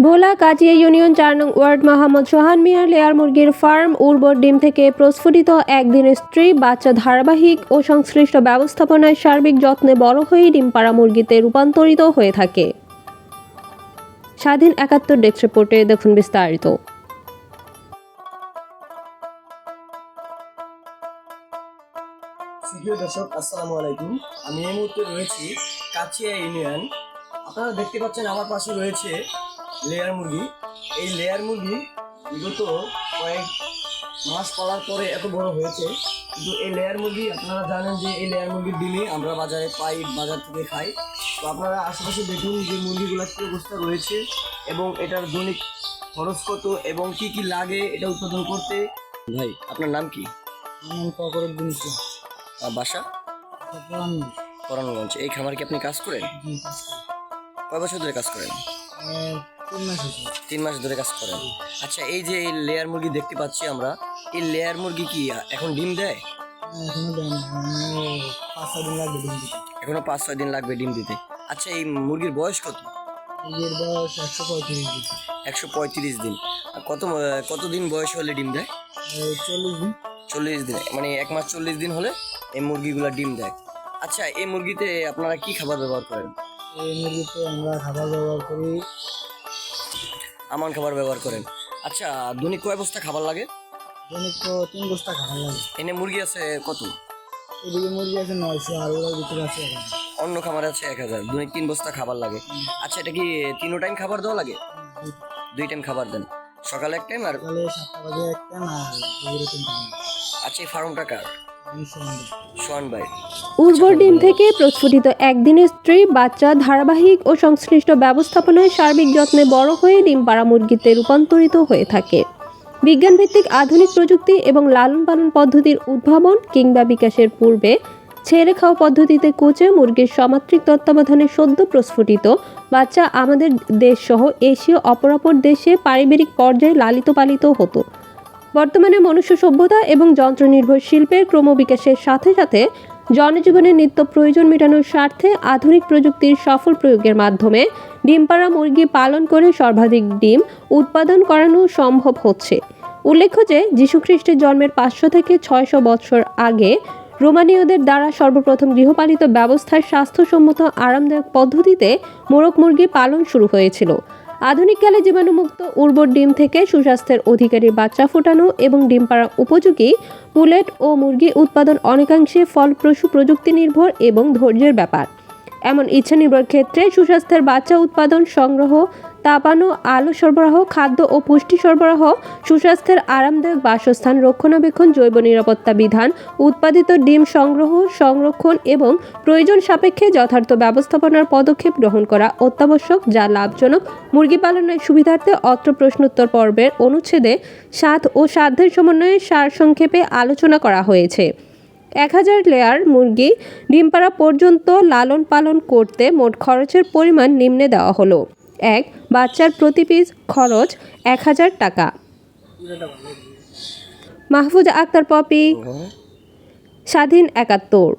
ভোলা, কাজিয়া ইউনিয়ন চার নং ওয়ার্ড মোহাম্মদ সোহান মিয়ার লেয়ার মুরগির ফার্ম উর্বর ডিম থেকে প্রস্ফুটিত একদিনের স্ত্রী, বাচ্চা ধারাবাহিক ও সংশ্লিষ্ট ব্যবস্থাপনায় সার্বিক যত্নে বড় হয়ে ডিম পাড়া মুরগিতে রূপান্তরিত হয়ে থাকে। স্বাধীন একাত্তর ডেস্ক রিপোর্টে দেখুন বিস্তারিত। সুপ্রিয় দর্শক, আসসালামু আলাইকুম। আমি এই মুহূর্তে রয়েছি কাছিয়া ইউনিয়ন। আপনারা দেখতে পাচ্ছেন আমার পাশে রয়েছে লেয়ার মুরগি। এই লেয়ার মুরগি বিগত কয়েক মাস পড়ার পরে এত বড় হয়েছে। কিন্তু এই লেয়ার মুরগি আপনারা জানেন যে এই লেয়ার মুরগির ডিমই আমরা বাজারে পাই বাজার থেকে খাই। তো আপনারা আশেপাশে দেখুন যে মুরগিগুলোর কী অবস্থা রয়েছে এবং এটার দৈনিক খরচ কত এবং কি কি লাগে এটা উৎপাদন করতে। ভাই আপনার নাম কি? বাসা? পরানগঞ্জ এই খামার কি আপনি কাজ করেন? কয় বছর ধরে কাজ করেন? তিন মাস ধরে কাজ করেন। আচ্ছা এই যে এই লেয়ার মুরগি দেখতে পাচ্ছি আমরা এই লেয়ার মুরগি কি এখন ডিম দেয়? এখনও মানে পাঁচ ছয় দিন লাগবে ডিম দিতে। এখনও পাঁচ ছয় দিন লাগবে ডিম দিতে। আচ্ছা এই মুরগির বয়স কত? বয়স একশো পঁয়ত্রিশ দিন। একশো পঁয়ত্রিশ দিন। কত কতদিন বয়স হলে ডিম দেয়? চল্লিশ দিন। চল্লিশ দিন। মানে এক মাস চল্লিশ দিন হলে এই মুরগিগুলো ডিম দেয়। আচ্ছা এই মুরগিতে আপনারা কি খাবার ব্যবহার করেন? এই মুরগিতে আমরা খাবার ব্যবহার করি আমান খাবার ব্যবহার করেন। আচ্ছা দৈনিক কয় বস্তা খাবার লাগে? দৈনিক তো তিন বস্তা খাবার লাগে। এনে মুরগি আছে কত? এদিকে মুরগি আছে নয়শো আর ওরা ভিতরে আছে অন্য খাবার আছে এক হাজার। দৈনিক তিন বস্তা খাবার লাগে। আচ্ছা এটা কি তিনো টাইম খাবার দেওয়া লাগে? দুই টাইম খাবার দেন। সকালে এক টাইম আর সকালে সাতটা বাজে না দুপুরে তিনটা আচ্ছা এই ফার্মটা কার? উর্বর ডিম থেকে প্রস্ফুটিত একদিনের স্ত্রী, বাচ্চা, ধারাবাহিক ও সংশ্লিষ্ট ব্যবস্থাপনায় সার্বিক যত্নে বড় হয়ে ডিম পাড়া মুরগিতে রূপান্তরিত হয়ে থাকে। বিজ্ঞানভিত্তিক আধুনিক প্রযুক্তি এবং লালন পালন পদ্ধতির উদ্ভাবন কিংবা বিকাশের পূর্বে ছেড়ে খাওয়া পদ্ধতিতে কোচে মুরগির সমাত্রিক তত্ত্বাবধানে সদ্য প্রস্ফুটিত বাচ্চা আমাদের দেশসহ এশীয় অপরাপর দেশে পারিবারিক পর্যায়ে লালিত পালিত হতো। বর্তমানে মনুষ্য সভ্যতা এবং যন্ত্র নির্ভর শিল্পের ক্রমবিকাশের সাথে সাথে জনজীবনের নিত্য প্রয়োজন মেটানোর স্বার্থে আধুনিক প্রযুক্তির সফল প্রয়োগের মাধ্যমে ডিম পাড়া মুরগি পালন করে সর্বাধিক ডিম উৎপাদন করানো সম্ভব হচ্ছে। উল্লেখ্য যে, যীশুখ্রিস্টের জন্মের পাঁচশো থেকে ছয়শো বৎসর আগে রোমানীয়দের দ্বারা সর্বপ্রথম গৃহপালিত ব্যবস্থায় স্বাস্থ্যসম্মত আরামদায়ক পদ্ধতিতে মোরগ মুরগি পালন শুরু হয়েছিল। আধুনিককালে জীবাণুমুক্ত উর্বর ডিম থেকে সুস্বাস্থ্যের অধিকারী বাচ্চা ফোটানো এবং ডিম পাড়া উপযোগী পুলেট ও মুরগি উৎপাদন অনেকাংশে ফলপ্রসূ প্রযুক্তি নির্ভর এবং ধৈর্যের ব্যাপার। এমন ইচ্ছা নির্ভর ক্ষেত্রে সুস্বাস্থ্যের বাচ্চা উৎপাদন, সংগ্রহ, তাপানো, আলো সরবরাহ, খাদ্য ও পুষ্টি সরবরাহ, সুস্বাস্থ্যের আরামদায়ক বাসস্থান, রক্ষণাবেক্ষণ, জৈব নিরাপত্তা বিধান, উৎপাদিত ডিম সংগ্রহ, সংরক্ষণ এবং প্রয়োজন সাপেক্ষে যথার্থ ব্যবস্থাপনার পদক্ষেপ গ্রহণ করা অত্যাবশ্যক, যা লাভজনক। মুরগি পালনের সুবিধার্থে অত্র প্রশ্নোত্তর পর্বের অনুচ্ছেদে স্বাদ ও সাধ্যের সমন্বয়ে সারসংক্ষেপে আলোচনা করা হয়েছে। এক হাজার লেয়ার মুরগি ডিম পাড়া পর্যন্ত লালন পালন করতে মোট খরচের পরিমাণ নিম্নে দেওয়া হলো। এক বাচ্চার প্রতি পিস খরচ এক হাজার টাকা। মাহফুজ আক্তার পপি। স্বাধীন একাত্তর।